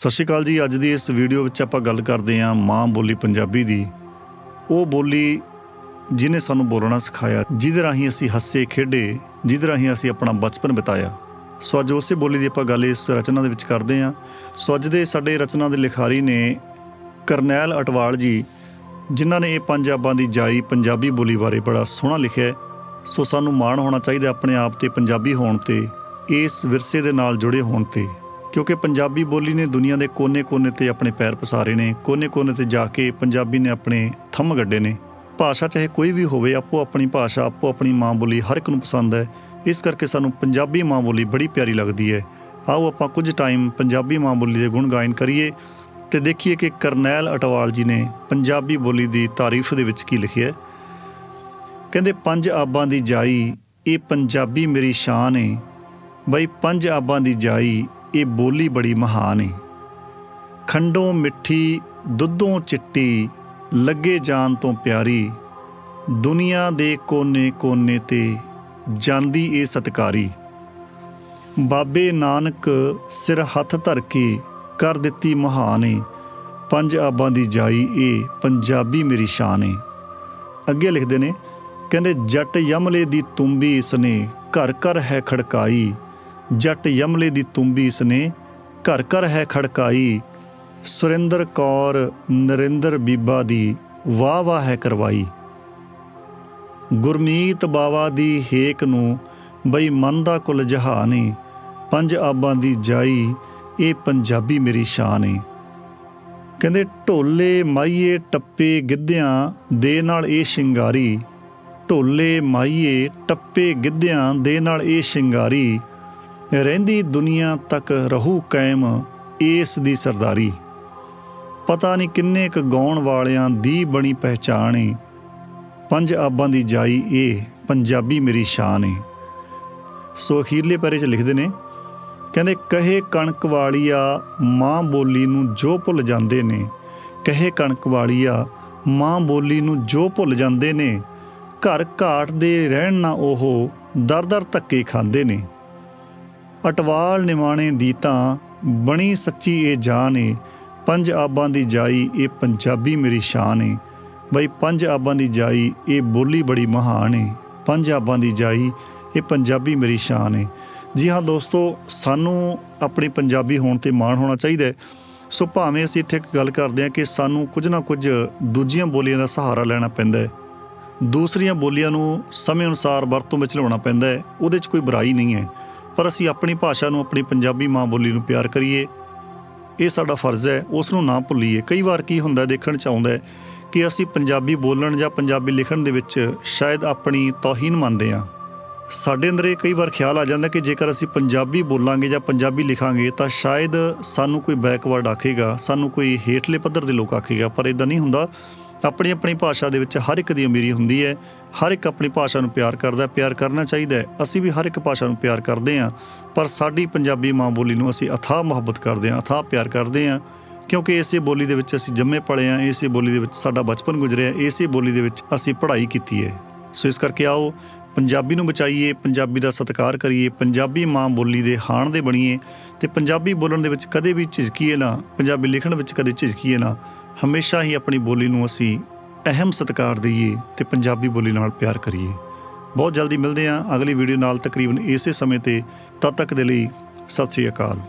ਸਤਿ ਸ਼੍ਰੀ ਅਕਾਲ ਜੀ, ਅੱਜ ਦੀ ਇਸ ਵੀਡੀਓ ਵਿੱਚ ਆਪਾਂ ਗੱਲ ਕਰਦੇ ਹਾਂ ਮਾਂ ਬੋਲੀ ਪੰਜਾਬੀ ਦੀ। ਉਹ ਬੋਲੀ ਜਿਨੇ ਸਾਨੂੰ ਬੋਲਣਾ ਸਿਖਾਇਆ, ਜਿਹਦੇ ਰਾਹੀਂ ਅਸੀਂ ਹੱਸੇ, ਖੇਡੇ, ਜਿਹਦੇ ਰਾਹੀਂ ਅਸੀਂ ਆਪਣਾ ਬਚਪਨ ਬਿਤਾਇਆ। ਸੋ ਅੱਜ ਉਸੇ ਬੋਲੀ ਦੀ ਆਪਾਂ ਗੱਲ ਇਸ ਰਚਨਾ ਦੇ ਵਿੱਚ ਕਰਦੇ ਹਾਂ। ਸੋ ਅੱਜ ਦੇ ਸਾਡੇ ਰਚਨਾ ਦੇ ਲਿਖਾਰੀ ਨੇ ਕਰਨੈਲ ਅਟਵਾਲ ਜੀ, ਜਿਨ੍ਹਾਂ ਨੇ ਇਹ ਪੰਜਾਬਾਂ ਦੀ ਜਾਈ ਪੰਜਾਬੀ ਬੋਲੀ ਬਾਰੇ ਬੜਾ ਸੋਹਣਾ ਲਿਖਿਆ ਸੋ ਸਾਨੂੰ ਮਾਣ ਹੋਣਾ ਚਾਹੀਦਾ ਆਪਣੇ ਆਪ ਤੇ ਪੰਜਾਬੀ ਹੋਣ ਤੇ, ਇਸ ਵਿਰਸੇ ਦੇ ਨਾਲ ਜੁੜੇ ਹੋਣ ਤੇ। ਕਿਉਂਕਿ ਪੰਜਾਬੀ ਬੋਲੀ ਨੇ ਦੁਨੀਆ ਦੇ ਕੋਨੇ-ਕੋਨੇ ਤੇ ਆਪਣੇ ਪੈਰ ਪਸਾਰੇ ਨੇ, ਕੋਨੇ-ਕੋਨੇ ਤੇ ਜਾ ਕੇ ਪੰਜਾਬੀ ਨੇ ਆਪਣੇ ਥੰਮ ਗੱਡੇ ਨੇ। ਭਾਸ਼ਾ ਚਾਹੇ ਕੋਈ ਵੀ ਹੋਵੇ, ਆਪੋ ਆਪਣੀ ਭਾਸ਼ਾ, ਆਪੋ ਆਪਣੀ ਮਾਂ ਬੋਲੀ ਹਰ ਇੱਕ ਨੂੰ ਪਸੰਦ ਹੈ। ਇਸ ਕਰਕੇ ਸਾਨੂੰ ਪੰਜਾਬੀ ਮਾਂ ਬੋਲੀ ਬੜੀ ਪਿਆਰੀ ਲੱਗਦੀ ਹੈ। ਆਓ ਆਪਾਂ ਕੁਝ ਟਾਈਮ ਪੰਜਾਬੀ ਮਾਂ ਬੋਲੀ ਦੇ ਗੁਣ ਗਾਇਨ ਕਰੀਏ ਤੇ ਦੇਖੀਏ ਕਿ ਕਰਨੈਲ ਅਟਵਾਲ ਜੀ ਨੇ ਪੰਜਾਬੀ ਬੋਲੀ ਦੀ ਤਾਰੀਫ ਦੇ ਵਿੱਚ ਕੀ ਲਿਖਿਆ ਹੈ। ਕਹਿੰਦੇ, ਪੰਜ ਆਬਾਂ ਦੀ ਜਾਈ, ਇਹ ਪੰਜਾਬੀ ਮੇਰੀ ਸ਼ਾਨ ਏ। ਬਈ, ਪੰਜ ਆਬਾਂ ਦੀ ਜਾਈ ਇਹ ਬੋਲੀ ਬੜੀ ਮਹਾਨ ਏ। ਖੰਡੋਂ ਮਿੱਠੀ, ਦੁੱਧੋਂ ਚਿੱਟੀ, ਲੱਗੇ ਜਾਨ ਤੋਂ ਪਿਆਰੀ, ਦੁਨੀਆ ਦੇ ਕੋਨੇ-ਕੋਨੇ ਤੇ ਜਾਂਦੀ ਏ ਸਤਕਾਰੀ। ਬਾਬੇ ਨਾਨਕ ਸਿਰ ਹੱਥ ਧਰ ਕੇ ਕਰ ਦਿੱਤੀ ਮਹਾਨ ਏ। ਪੰਜ ਆਬਾਂ ਦੀ ਜਾਈ ਏ, ਪੰਜਾਬੀ ਮੇਰੀ ਸ਼ਾਨ ਏ। ਅੱਗੇ ਲਿਖਦੇ ਨੇ, ਕਹਿੰਦੇ, ਜੱਟ ਯਮਲੇ ਦੀ ਤੁੰਬੀ ਇਸਨੇ ਘਰ ਘਰ ਹੈ ਖੜਕਾਈ। ਜੱਟ ਯਮਲੇ ਦੀ ਤੁੰਬੀ ਇਸਨੇ ਘਰ ਘਰ ਹੈ ਖੜਕਾਈ। ਸੁਰਿੰਦਰ ਕੌਰ ਨਰਿੰਦਰ ਬੀਬਾ ਦੀ ਵਾਹ ਵਾਹ ਹੈ ਕਰਵਾਈ। ਗੁਰਮੀਤ ਬਾਵਾ ਦੀ ਹੇਕ ਨੂੰ ਬਈ ਮਨ ਦਾ ਕੁਲ ਜਹਾਨੇ ਪੰਜ ਆਬਾਂ ਦੀ ਜਾਈ ਇਹ ਪੰਜਾਬੀ ਮੇਰੀ ਸ਼ਾਨ ਏ। ਕਹਿੰਦੇ, ਢੋਲੇ ਮਾਈਏ ਟੱਪੇ ਗਿੱਧਿਆਂ ਦੇ ਨਾਲ ਇਹ ਸ਼ਿੰਗਾਰੀ। ਢੋਲੇ ਮਾਈਏ ਟੱਪੇ ਗਿੱਧਿਆਂ ਦੇ ਨਾਲ ਇਹ ਸ਼ਿੰਗਾਰੀ। ਰਹਿੰਦੀ ਦੁਨੀਆ ਤੱਕ ਰਹੂ ਕਾਇਮ ਇਸ ਦੀ ਸਰਦਾਰੀ। ਪਤਾ ਨਹੀਂ ਕਿੰਨੇ ਕ ਗਾਉਣ ਵਾਲਿਆਂ ਦੀ ਬਣੀ ਪਹਿਚਾਣ ਏ। ਪੰਜ ਆਬਾਂ ਦੀ ਜਾਈ ਇਹ ਪੰਜਾਬੀ ਮੇਰੀ ਸ਼ਾਨ ਏ। ਸੋ ਅਖੀਰਲੇ ਪੈਰੇ 'ਚ ਲਿਖਦੇ ਨੇ, ਕਹਿੰਦੇ, ਕਹੇ ਕਣਕ ਵਾਲੀਆ ਮਾਂ ਬੋਲੀ ਨੂੰ ਜੋ ਭੁੱਲ ਜਾਂਦੇ ਨੇ। ਕਹੇ ਕਣਕ ਵਾਲੀਆ ਮਾਂ ਬੋਲੀ ਨੂੰ ਜੋ ਭੁੱਲ ਜਾਂਦੇ ਨੇ। ਘਰ ਘਾਟ ਦੇ ਰਹਿਣ ਨਾ ਉਹ ਦਰ-ਦਰ ਧੱਕੇ ਖਾਂਦੇ ਨੇ। ਅਟਵਾਲ ਨਿਮਾਣੇ ਦੀ ਤਾਂ ਬਣੀ ਸੱਚੀ ਇਹ ਜਾਨ ਏ। ਪੰਜ ਆਬਾਂ ਦੀ ਜਾਈ ਇਹ ਪੰਜਾਬੀ ਮੇਰੀ ਸ਼ਾਨ ਏ। ਬਈ ਪੰਜ ਆਬਾਂ ਦੀ ਜਾਈ ਇਹ ਬੋਲੀ ਬੜੀ ਮਹਾਨ ਏ। ਪੰਜ ਆਬਾਂ ਦੀ ਜਾਈ ਇਹ ਪੰਜਾਬੀ ਮੇਰੀ ਸ਼ਾਨ ਏ। ਜੀ ਹਾਂ ਦੋਸਤੋ, ਸਾਨੂੰ ਆਪਣੀ ਪੰਜਾਬੀ ਹੋਣ ਤੇ ਮਾਣ ਹੋਣਾ ਚਾਹੀਦਾ ਹੈ ਸੋ ਭਾਵੇਂ ਅਸੀਂ ਇੱਥੇ ਇੱਕ ਗੱਲ ਕਰਦੇ ਹਾਂ ਕਿ ਸਾਨੂੰ ਕੁਝ ਨਾ ਕੁਝ ਦੂਜੀਆਂ ਬੋਲੀਆਂ ਦਾ ਸਹਾਰਾ ਲੈਣਾ ਪੈਂਦਾ ਹੈ ਦੂਸਰੀਆਂ ਬੋਲੀਆਂ ਨੂੰ ਸਮੇਂ ਅਨੁਸਾਰ ਵਰਤੋਂ ਵਿੱਚ ਲਿਆਉਣਾ ਪੈਂਦਾ ਹੈ ਉਹਦੇ 'ਚ ਕੋਈ ਬੁਰਾਈ ਨਹੀਂ ਹੈ ਪਰ ਅਸੀਂ ਆਪਣੀ ਭਾਸ਼ਾ ਨੂੰ ਆਪਣੀ ਪੰਜਾਬੀ ਮਾਂ ਬੋਲੀ ਨੂੰ ਪਿਆਰ ਕਰੀਏ। ਇਹ ਸਾਡਾ ਫਰਜ਼ ਹੈ, ਉਸ ਨੂੰ ਨਾ ਭੁੱਲੀਏ। ਕਈ ਵਾਰ ਕੀ ਹੁੰਦਾ ਦੇਖਣ ਚ ਆਉਂਦਾ ਹੈ ਕਿ ਅਸੀਂ ਪੰਜਾਬੀ ਬੋਲਣ ਜਾਂ ਪੰਜਾਬੀ ਲਿਖਣ ਦੇ ਵਿੱਚ ਸ਼ਾਇਦ ਆਪਣੀ ਤੋਹੀਨ ਮੰਨਦੇ ਹਾਂ। ਸਾਡੇ ਅੰਦਰ ਇਹ ਕਈ ਵਾਰ ਖਿਆਲ ਆ ਜਾਂਦਾ ਕਿ ਜੇਕਰ ਅਸੀਂ ਪੰਜਾਬੀ ਬੋਲਾਂਗੇ ਜਾਂ ਪੰਜਾਬੀ ਲਿਖਾਂਗੇ, ਤਾਂ ਸ਼ਾਇਦ ਸਾਨੂੰ ਕੋਈ ਬੈਕਵਰਡ ਆਖੇਗਾ, ਸਾਨੂੰ ਕੋਈ ਹੇਠਲੇ ਪੱਧਰ ਦੇ ਲੋਕ ਆਖੇਗਾ, ਪਰ ਇਦਾਂ ਨਹੀਂ ਹੁੰਦਾ। ਆਪਣੀ ਆਪਣੀ ਭਾਸ਼ਾ ਦੇ ਵਿੱਚ ਹਰ ਇੱਕ ਦੀ ਅਮੀਰੀ ਹੁੰਦੀ ਹੈ, ਹਰ ਇੱਕ ਆਪਣੀ ਭਾਸ਼ਾ ਨੂੰ ਪਿਆਰ ਕਰਦਾ ਪਿਆਰ ਕਰਨਾ ਚਾਹੀਦਾ ਹੈ। ਅਸੀਂ ਵੀ ਹਰ ਇੱਕ ਭਾਸ਼ਾ ਨੂੰ ਪਿਆਰ ਕਰਦੇ ਹਾਂ, ਪਰ ਸਾਡੀ ਪੰਜਾਬੀ ਮਾਂ ਬੋਲੀ ਨੂੰ ਅਸੀਂ ਅਥਾਹ ਮੁਹੱਬਤ ਕਰਦੇ ਹਾਂ, ਅਥਾਹ ਪਿਆਰ ਕਰਦੇ ਹਾਂ, ਕਿਉਂਕਿ ਇਸੇ ਬੋਲੀ ਦੇ ਵਿੱਚ ਅਸੀਂ ਜੰਮੇ ਪਲੇ ਹਾਂ, ਇਸੇ ਬੋਲੀ ਦੇ ਵਿੱਚ ਸਾਡਾ ਬਚਪਨ ਗੁਜ਼ਰਿਆ ਇਸੇ ਬੋਲੀ ਦੇ ਵਿੱਚ ਅਸੀਂ ਪੜ੍ਹਾਈ ਕੀਤੀ ਹੈ। ਸੋ ਇਸ ਕਰਕੇ ਆਓ, ਪੰਜਾਬੀ ਨੂੰ ਬਚਾਈਏ, ਪੰਜਾਬੀ ਦਾ ਸਤਿਕਾਰ ਕਰੀਏ, ਪੰਜਾਬੀ ਮਾਂ ਬੋਲੀ ਦੇ ਹਾਣ ਦੇ ਬਣੀਏ ਤੇ ਪੰਜਾਬੀ ਬੋਲਣ ਦੇ ਵਿੱਚ ਕਦੇ ਵੀ ਝਿਜਕੀਏ ਨਾ, ਪੰਜਾਬੀ ਲਿਖਣ ਵਿੱਚ ਕਦੇ ਝਿਜਕੀਏ ਨਾ। ਹਮੇਸ਼ਾ ਹੀ ਆਪਣੀ ਬੋਲੀ ਨੂੰ ਅਸੀਂ ਅਹਿਮ ਸਤਿਕਾਰ ਦਈਏ ਤੇ ਪੰਜਾਬੀ ਬੋਲੀ ਨਾਲ ਪਿਆਰ ਕਰੀਏ। ਬਹੁਤ ਜਲਦੀ ਮਿਲਦੇ ਹਾਂ। ਅਗਲੀ ਵੀਡੀਓ ਨਾਲ ਤਕਰੀਬਨ ਇਸੇ ਸਮੇਂ ਤੇ ਤਦ ਤੱਕ ਦੇ ਲਈ ਸਤਿ ਸ੍ਰੀ ਅਕਾਲ।